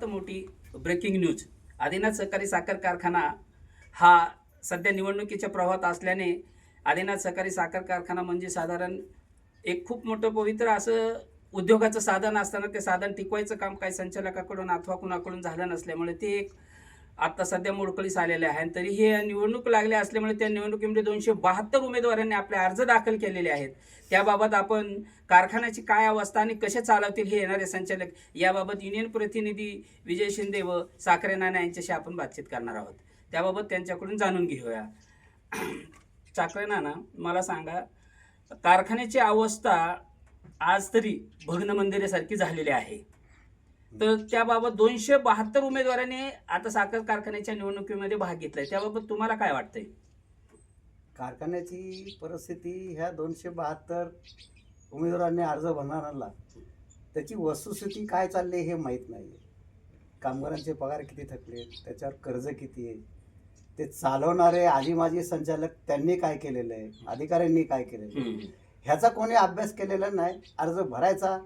सर्वात मोठी breaking news Adinath सहकारी साखर कारखाना हा सध्या निवडणुकीच्या प्रवाहात असल्याने आदिनाथ सहकारी साखर कारखाना म्हणजे साधारण एक खूप मोठं पवित्र असं उद्योगाचं साधन असताना ते साधन टिकवायचं काम काही संचालकाकडून अथवा कुणाकडून झालं नसल्यामुळे ते एक आता सध्या मोडकळीस आलेले आहे आणि तरी हे निवडणूक लागल्या असल्यामुळे त्या निवडणुकीमध्ये दोनशे बहात्तर उमेदवारांनी आपले अर्ज दाखल केलेले आहेत. त्याबाबत आपण कारखान्याची काय अवस्था आणि कसे चालवतील हे येणारे संचालक याबाबत युनियन प्रतिनिधी विजय शिंदे व साखरे नाना यांच्याशी आपण बातचीत करणार आहोत. त्याबाबत त्यांच्याकडून जाणून घेऊया. साखरे नाना मला सांगा कारखान्याची अवस्था आज तरी भग्न मंदिरासारखी झालेली आहे. तर त्याबाबत दोनशे बहात्तर उमेदवारांनी आता साखर कारखान्याच्या निवडणुकीमध्ये भाग घेतलाय. त्याबाबत तुम्हाला काय वाटतंय? कारखान्याची परिस्थिती ह्या दोनशे बहात्तर उमेदवारांनी अर्ज भरणाऱ्यांना त्याची वस्तुस्थिती काय चालली आहे हे माहीत नाही कामगारांचे पगार किती थकले त्याच्यावर कर्ज किती आहे ते चालवणारे आजी माजी संचालक त्यांनी काय केलेलं आहे अधिकाऱ्यांनी काय केलेलं ह्याचा कोणी अभ्यास केलेला नाही अर्ज भरायचा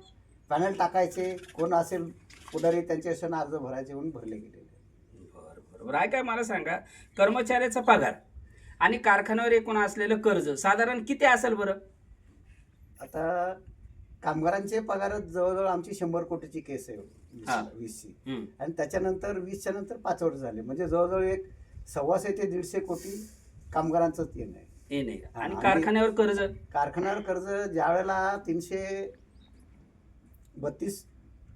पॅनल टाकायचे कोण असेल पुढारी त्यांच्याशी अर्ज भरायचे म्हणून भरले गेलेले. आहे. बरं बरोबर आहे काय मला सांगा. कर्मचाऱ्याचा पगार आणि कारखान्यावर एकूण असलेलं कर्ज साधारण किती असेल बरं? आता कामगारांचे पगार जवळजवळ आमची शंभर कोटीची केस आहे. हा. वीस- वीसची. हम्म. आणि त्याच्यानंतर वीसच्या नंतर पाच वर्ष झाले. म्हणजे जवळजवळ एक सव्वाशे ते दीडशे कोटी कामगारांचंच येणं आहे. हे नाही. आणि आणि- कारखान्यावर कर्ज? कारखान्यावर कर्ज ज्या वेळेला तीनशे बत्तीस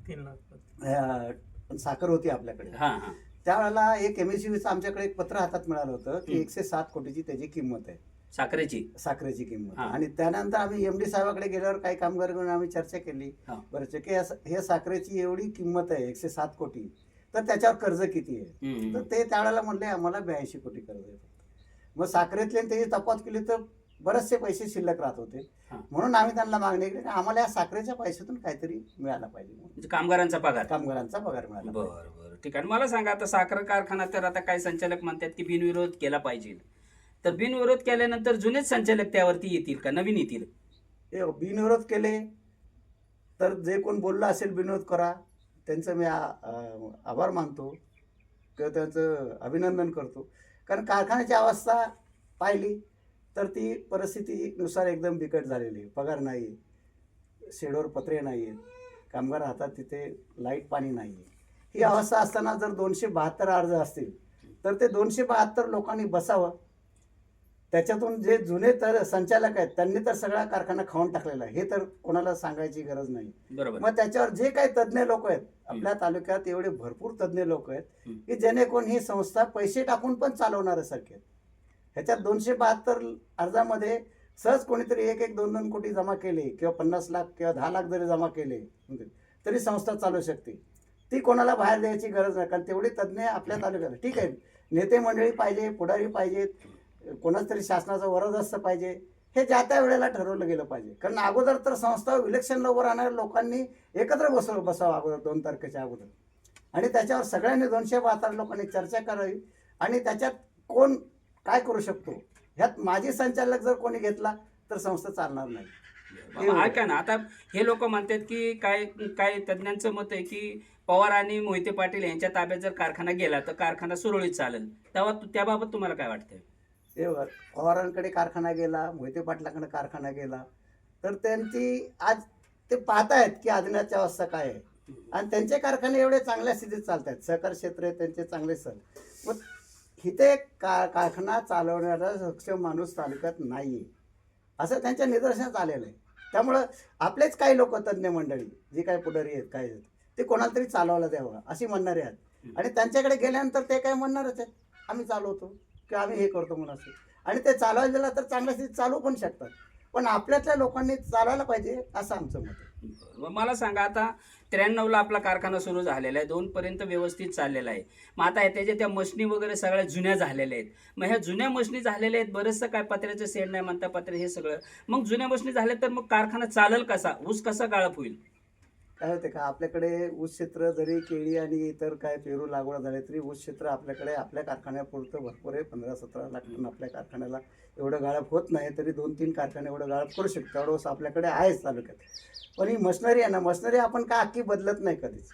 तीन लाख साखर होती आपल्याकडे. हा हा. त्यावेळेला एक एम एस आमच्याकडे एक पत्र हातात मिळालं होतं की. एकशे सात कोटीची त्याची किंमत आहे. साखरेची? साखरेची किंमत. हा. आणि त्यानंतर आम्ही एम डी साहेबाकडे गेल्यावर काही कामगार घेऊन आम्ही चर्चा केली. बरं की हे साखरेची एवढी किंमत आहे एकशे सात कोटी तर त्याच्यावर कर्ज किती आहे. तर ते त्यावेळेला म्हणले आम्हाला ब्याऐंशी कोटी कर्ज आहे. मग साखरेतले त्याची तपास केली तर बरेचसे पैसे शिल्लक राहत होते. म्हणून आम्ही त्यांना मागणी केली की आम्हाला या साखरेच्या पैशातून काहीतरी मिळायला पाहिजे. म्हणजे कामगारांचा पगार. कामगारांचा पगार मिळाला पाहिजे. बरं बरं. ठीक आहे. मला सांगा आता साखर कारखाना तर आता काही संचालक म्हणतात की बिनविरोध केला पाहिजे. तर बिनविरोध केल्यानंतर जुनेच संचालक त्यावरती येतील का? नवीन येतील? हे बिनविरोध केले तर जे कोण बोललं असेल बिनविरोध करा. त्यांचं मी आ- आभार मानतो. किंवा त्यांचं अभिनंदन करतो. कारण कारखान्याची अवस्था पाहिली. तर ती परिस्थितीनुसार एकदम बिकट झालेली आहे. पगार नाही शेडवर पत्रे नाही आहेत. कामगार हातात तिथे लाइट पाणी नाही आहे. ही अवस्था असताना जर दोनशे बहात्तर अर्ज असतील तर ते दोनशे बहात्तर लोकांनी बसावं. त्याच्यातून जे जुने तर संचालक आहेत त्यांनी तर सगळा कारखाना खाऊन टाकलेला आहे. हे तर कोणाला सांगायची गरज नाही. मग त्याच्यावर जे काही तज्ज्ञ लोक आहेत आपल्या तालुक्यात एवढे भरपूर तज्ज्ञ लोक आहेत. की जेणेकरून ही संस्था पैसे टाकून पण चालवणाऱ्यासारखे आहेत. ह्याच्यात दोनशे बहात्तर अर्जामध्ये सहज कोणीतरी एक एक दोन दोन कोटी जमा केले किंवा पन्नास लाख किंवा दहा लाख जरी जमा केले तरी संस्था चालू शकते. ती कोणाला बाहेर द्यायची गरज नाही कारण तेवढे तज्ज्ञ आपल्या तालुक्यात ठीक आहे नेते मंडळी पाहिजे पुढारी पाहिजेत कोणाच तरी शासनाचा वरदस्त पाहिजे हे ज्या त्या वेळेला ठरवलं गेलं पाहिजे. कारण अगोदर तर संस्था इलेक्शनला उभं राहणाऱ्या लोकांनी एकत्र बसव बसावं अगोदर दोन तारखेच्या अगोदर. आणि त्याच्यावर सगळ्यांनी दोनशे बहात्तर लोकांनी चर्चा करावी आणि त्याच्यात कोण काय करू शकतो? ह्यात माजी संचालक जर कोणी घेतला तर संस्था चालणार नाही. बाबा, ऐका ना आता हे लोक म्हणतात की काय काय तज्ज्ञांचं मत आहे की पवार आणि मोहिते पाटील यांच्या ताब्यात जर कारखाना गेला तर कारखाना सुरळीत चालेल. तेव्हा तु- त्याबाबत तुम्हाला काय वाटतंय? वर- पवारांकडे कारखाना गेला मोहिते पाटलाकडे कारखाना गेला तर त्यांची आज ते पाहतायत की आदिनाथची अवस्था काय आहे. आणि त्यांचे कारखाने एवढे चांगल्या स्थितीत चालत आहेत सहकार क्षेत्र आहे त्यांचे चांगले सण मग इथे का कारखाना चालवणारा सक्षम माणूस तालुक्यात नाही आहे असं त्यांच्या निदर्शनात आलेलं आहे. त्यामुळं आपलेच काही लोक तज्ज्ञ मंडळी जी काही पुढारी आहेत काय आहेत ते कोणाला तरी चालवायला द्यावं अशी म्हणणारे आहेत. आणि त्यांच्याकडे गेल्यानंतर ते काय म्हणणारच आहेत. आम्ही चालवतो किंवा आम्ही हे करतो म्हणून असं. आणि ते चालवायला दिलं तर चांगल्या स्थितीत चालू पण शकतात. पण आपल्यातल्या लोकांनी चालायला पाहिजे असं आमचं मत आहे. मला सांगा आता त्र्याण्णवला आपला कारखाना सुरू झालेला आहे दोनपर्यंत व्यवस्थित चाललेला आहे. मग आता हे त्याच्या त्या मशनी वगैरे सगळ्या जुन्या झालेल्या आहेत. मग ह्या जुन्या मशनी झालेल्या आहेत बरंचसं काय पत्र्याचं सेड नाही म्हणता पत्रे हे सगळं. मग जुन्या मशनी झाल्या तर मग कारखाना चालेल कसा? ऊस कसा गाळप होईल? काय होते का आपल्याकडे ऊस क्षेत्र जरी केळी आणि इतर काय पेरू लागवड झाले तरी ऊस क्षेत्र आपल्याकडे आपल्या कारखान्यापुरतं भरपूर आहे. पंधरा सतरा लाख टन आपल्या कारखान्याला एवढं गाळप होत नाही तरी दोन तीन कारखाने एवढं गाळप करू शकतो एवढं ऊस आपल्याकडे आहेच तालुक्यात. पण ही मशनरी आहे ना मशनरी आपण का अख्खी बदलत नाही कधीच?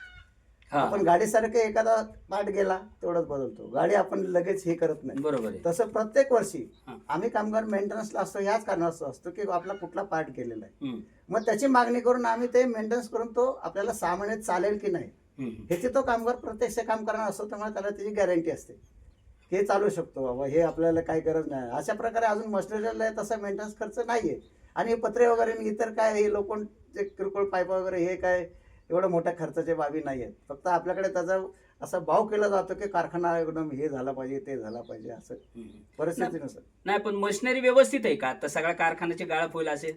आपण गाडीसारखे एखादा पार्ट गेला तेवढंच बदलतो. गाडी आपण लगेच हे करत नाही. बरोबर आहे. तसं प्रत्येक वर्षी हा. आम्ही कामगार मेंटेनन्सला असतो याच कारणास्तव असतो की आपला कुठला पार्ट गेलेला आहे. हम्म, मग त्याची मागणी करून आम्ही ते मेंटेनन्स करून तो आपल्याला सहा महिन्यात चालेल की नाही हम्म. ह्याची तो कामगार प्रत्यक्ष काम करणार असतो त्यामुळे त्याला त्याची गॅरंटी असते. हे चालू शकतो बाबा हे आपल्याला काही गरज नाही. अशा प्रकारे अजून आहे तसा मेंटेनन्स खर्च नाहीये. आणि हे पत्रे वगैरे आणि इतर काय हे लोक जे किरकोळ पाईप वगैरे हे काय एवढं मोठ्या खर्चाच्या बाबी नाही आहेत फक्त आपल्याकडे त्याचा असा भाव केला जातो की कारखाना एकदम हे झाला पाहिजे ते झाला पाहिजे असं हम्म. परिस्थितीनुसार. नाही पण मशिनरी व्यवस्थित आहे का? आता सगळ्या कारखान्याची गाळप होईल असेल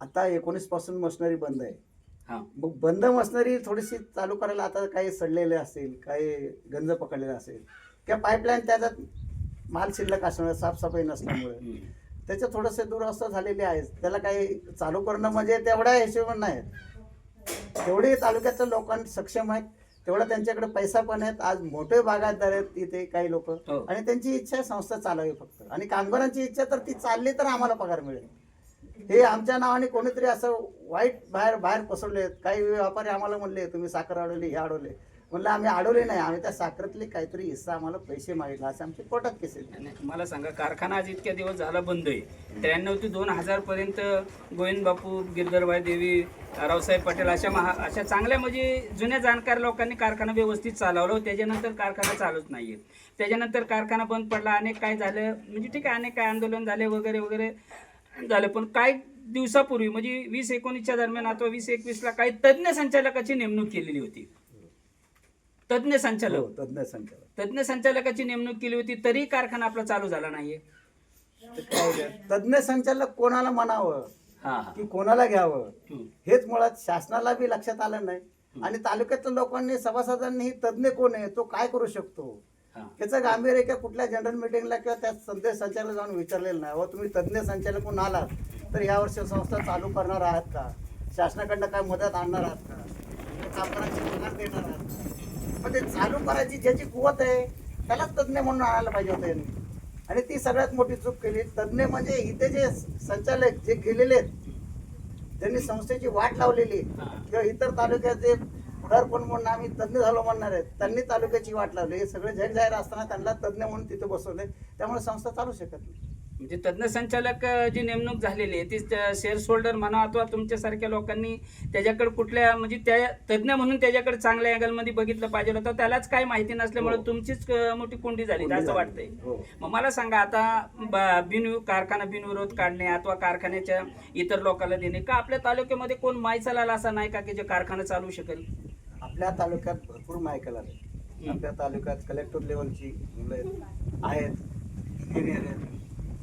आता एकोणीसपासून मशिनरी बंद आहे. हा. मग बंद मशिनरी थोडीशी चालू करायला आता काही सडलेले असतील काही गंज पकडलेले असेल किंवा पाईपलाईन त्याच्यात माल शिल्लक असल्यामुळे साफसफाई नसल्यामुळे. हम्म. त्याचे थोडेसे दुरावस्था झालेली आहे. त्याला काही चालू करणं म्हणजे तेवढ्या हिशोबाने नाही. तेवढे तालुक्याच्या लोकांना सक्षम आहेत तेवढा त्यांच्याकडे पैसा पण आहेत. आज मोठे बागायतदार आहेत इथे काही लोक. हो. आणि त्यांची इच्छा संस्था चालावी फक्त. आणि कामगारांची इच्छा तर ती चालली तर आम्हाला पगार मिळेल. हे आमच्या नावाने कोणीतरी असं वाईट बाहेर बाहेर पसरले काही व्यापारी आम्हाला म्हणले तुम्ही साखर अडवली हे अडवले. म्हणलं आम्ही अडवले नाही आम्ही त्या साखरेतले काहीतरी हिस्सा आम्हाला पैसे मागितला. असं आमची कोर्टात केस आणि मला सांगा कारखाना आज इतक्या दिवस झाला बंद आहे. त्र्याण्णव ते दोन हजार पर्यंत गोविंद बापू गिरधरबाई देवी रावसाहेब पटेल अशा महा अशा चांगल्या म्हणजे जुन्या जाणकार लोकांनी कारखाना व्यवस्थित चालवला त्याच्यानंतर कारखाना चालूच नाहीये. त्याच्यानंतर कारखाना बंद पडला. अनेक काय झालं? म्हणजे ठीक आहे अनेक काय आंदोलन झाले वगैरे वगैरे झालं. पण काही दिवसापूर्वी म्हणजे वीस एकोणीसच्या दरम्यान अथवा वीस एकवीसला काही तज्ज्ञ संचालकाची नेमणूक केलेली होती. तज्ज्ञ हो, संचालक तज्ञ संचालक. तज्ज्ञ संचालकाची नेमणूक केली होती तरी कारखाना आपला चालू झाला नाहीये. तर काय ते? तज्ञ संचालक कोणाला म्हणावं? हा हा. की कोणाला घ्यावं? हम्म. हेच मुळात शासनाला बी लक्षात आलं नाही. आणि तालुक्यातल्या लोकांनी सभासदांनी ही तज्ञ कोण आहे तो काय करू शकतो? हा. त्याचं गांभीर्य किंवा कुठल्या जनरल मिटिंगला किंवा त्या संदेश संचालक जाऊन विचारलेलं नाही. अहो तुम्ही तज्ञ संचालक म्हणून आलात तर यावर्षी संस्था चालू करणार आहात का? शासनाकडनं काय मदत आणणार आहात का? कामगारांची पगार देणार आहात का? पण ते चालू करायची ज्याची कुवत आहे त्यालाच तज्ञ म्हणून आणायला पाहिजे होतं यांनी. आणि ती सगळ्यात मोठी चूक केली. तज्ञ म्हणजे इथे जे संचालक जे गेलेले आहेत त्यांनी संस्थेची वाट लावलेली. किंवा इतर तालुक्याचे पुढारपण म्हणून आम्ही तज्ञ झालो म्हणणार आहेत. त्यांनी तालुक्याची वाट लावली. हे सगळे जग जाहीर असताना त्यांना तज्ञ म्हणून तिथे बसवले. त्यामुळे संस्था चालू शकत नाही. म्हणजे तज्ज्ञ संचालक जी नेमणूक झालेली आहे ती शेअर होल्डर म्हणा अथवा तुमच्यासारख्या लोकांनी त्याच्याकडे कुठल्या म्हणजे त्या तज्ज्ञ म्हणून त्याच्याकडे चांगल्या अँगलमध्ये बघितलं पाहिजे होतं त्यालाच काही माहिती नसल्यामुळे हो. तुमचीच मोठी कोंडी झाली असं. वाटतंय हो. मग मला सांगा आता ब- बिन कारखाना बिनविरोध काढणे अथवा कारखान्याच्या इतर लोकांना देणे का आपल्या तालुक्यामध्ये कोण माय चालायला असा नाही का की जे कारखाना चालू शकेल आपल्या तालुक्यात भरपूर मायकल आले आपल्या तालुक्यात कलेक्टर लेवलची मुलं आहेत आहेत इंजिनियर आहेत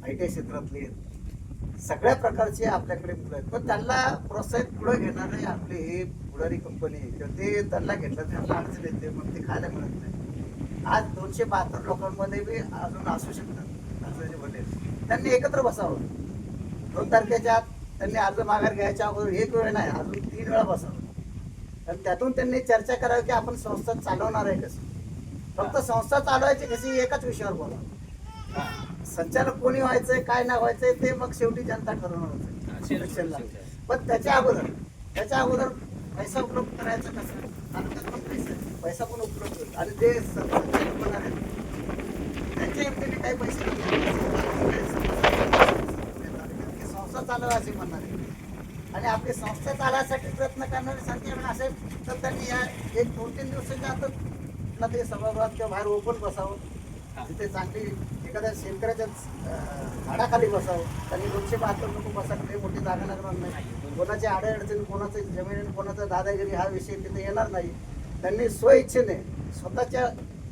आय टी क्षेत्रातली आहेत. सगळ्या प्रकारचे आपल्याकडे मुलं आहेत. पण त्यांना प्रोत्साहित पुढे घेणारे आपले हे पुढारी कंपनी आहे किंवा ते त्यांना घेतलं त्यांना अडचण येते. मग ते खायला मिळत नाही. आज दोनशे बहात्तर लोकांमध्ये बी अजून असू शकतात. असं जे म्हणले त्यांनी एकत्र बसावं. दोन तारखेच्या आत त्यांनी अर्ज माघार घ्यायच्या अगोदर एक वेळ नाही अजून तीन वेळा बसावं. तर त्यातून त्यांनी चर्चा करावी की आपण संस्था चालवणार आहे कसं? फक्त संस्था चालवायची कशी? एकाच विषयावर बोला संचालक कोणी व्हायचंय काय नाही व्हायचंय ते मग शेवटी जनता ठरवणार होते. इलेक्शनला. पण त्याच्या अगोदर त्याच्या अगोदर पैसा उपलब्ध करायचा कसं? पैसा पण उपलब्ध. आणि ते संचालक होणार आहेत त्यांच्या इकडे काही पैसे. संस्था चालवा असे म्हणणार आणि आपली संस्था चालवायसाठी प्रयत्न करणारे संचालक असेल तर त्यांनी या एक दोन तीन दिवसाच्या आतच ना ते सभागृहात किंवा बाहेर ओपन बसावं. तिथे चांगली एखाद्या शेतकऱ्याच्या झाडाखाली बसावं. त्यांनी दोनशे बहात्तर लोक बसायला काही मोठी जागा लागणार नाही. कोणाची अडचणी कोणाचं जमीन आणि कोणाचा दादागिरी हा विषय तिथे येणार नाही. त्यांनी स्वइच्छेने स्वतःच्या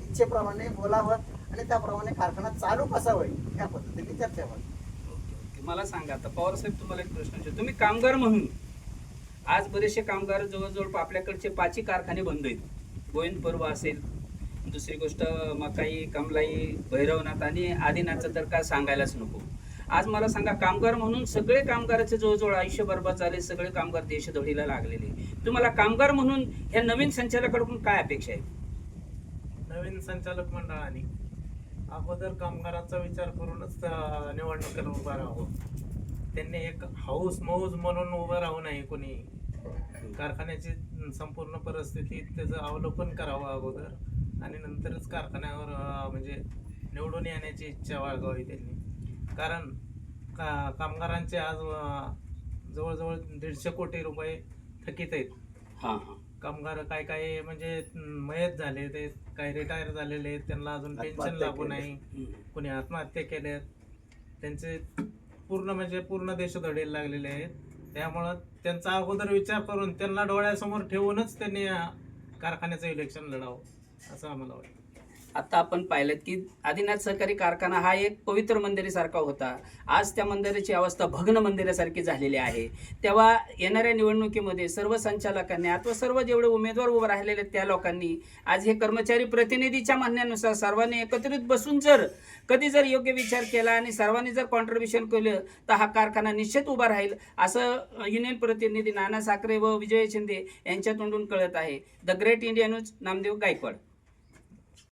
इच्छेप्रमाणे बोलावं आणि त्याप्रमाणे कारखाना चालू कसा होईल या पद्धतीने चर्चा व्हावी. मला सांगा आता पवार साहेब तुम्हाला एक प्रश्न विचार तुम्ही कामगार म्हणून आज बरेचसे कामगार जवळजवळ आपल्याकडचे पाचही कारखाने बंद आहेत. गोविंद पर्व असेल दुसरी गोष्ट मकाई कमलाई भैरवनाथ आणि आदिनाथचं तर काय सांगायलाच नको. आज मला सांगा कामगार म्हणून सगळे कामगाराचे जवळजवळ आयुष्य बरबाद झाले सगळे कामगार देशधडीला लागलेले. तुम्हाला कामगार म्हणून ह्या नवीन संचालकाकडून काय अपेक्षा आहे? नवीन संचालक मंडळाने अगोदर कामगारांचा विचार करूनच निवडणुकीला उभं राहावं. त्यांनी एक हाऊस मौज म्हणून उभं राहू नये कोणी. कारखान्याची संपूर्ण परिस्थितीत त्याचं अवलोकन करावं अगोदर. आणि नंतरच कारखान्यावर म्हणजे निवडून येण्याची इच्छा बाळगावी त्यांनी. कारण का कामगारांचे आज जवळजवळ दीडशे कोटी रुपये थकीत आहेत. कामगार काय काय म्हणजे मयत झाले ते काही रिटायर झालेले आहेत. त्यांना अजून पेन्शन लागू केल्या. नाही. कोणी आत्महत्या केल्यात त्यांचे पूर्ण म्हणजे पूर्ण देश धडेल लागलेले आहेत. त्यामुळं त्यांचा अगोदर विचार करून त्यांना डोळ्यासमोर ठेवूनच त्यांनी कारखान्याचं इलेक्शन लढावं. असं आम्हाला वाटतं. आता आपण पाहिलं की आदिनाथ सहकारी कारखाना हा एक पवित्र मंदिरासारखा होता. आज त्या मंदिराची अवस्था भग्न मंदिरासारखी झालेली आहे. तेव्हा येणाऱ्या निवडणुकीमध्ये सर्व संचालकांनी अथवा सर्व जेवढे उमेदवार उभे राहिलेले आहेत त्या लोकांनी आज हे कर्मचारी प्रतिनिधीच्या म्हणण्यानुसार सर्वांनी एकत्रित बसून जर कधी जर योग्य विचार केला आणि सर्वांनी जर कॉन्ट्रीब्युशन केलं तर हा कारखाना निश्चित उभा राहील असं युनियन प्रतिनिधी नाना साखरे व विजय शिंदे यांच्या तोंडून कळत आहे. The great India news Namdev Gaikwad.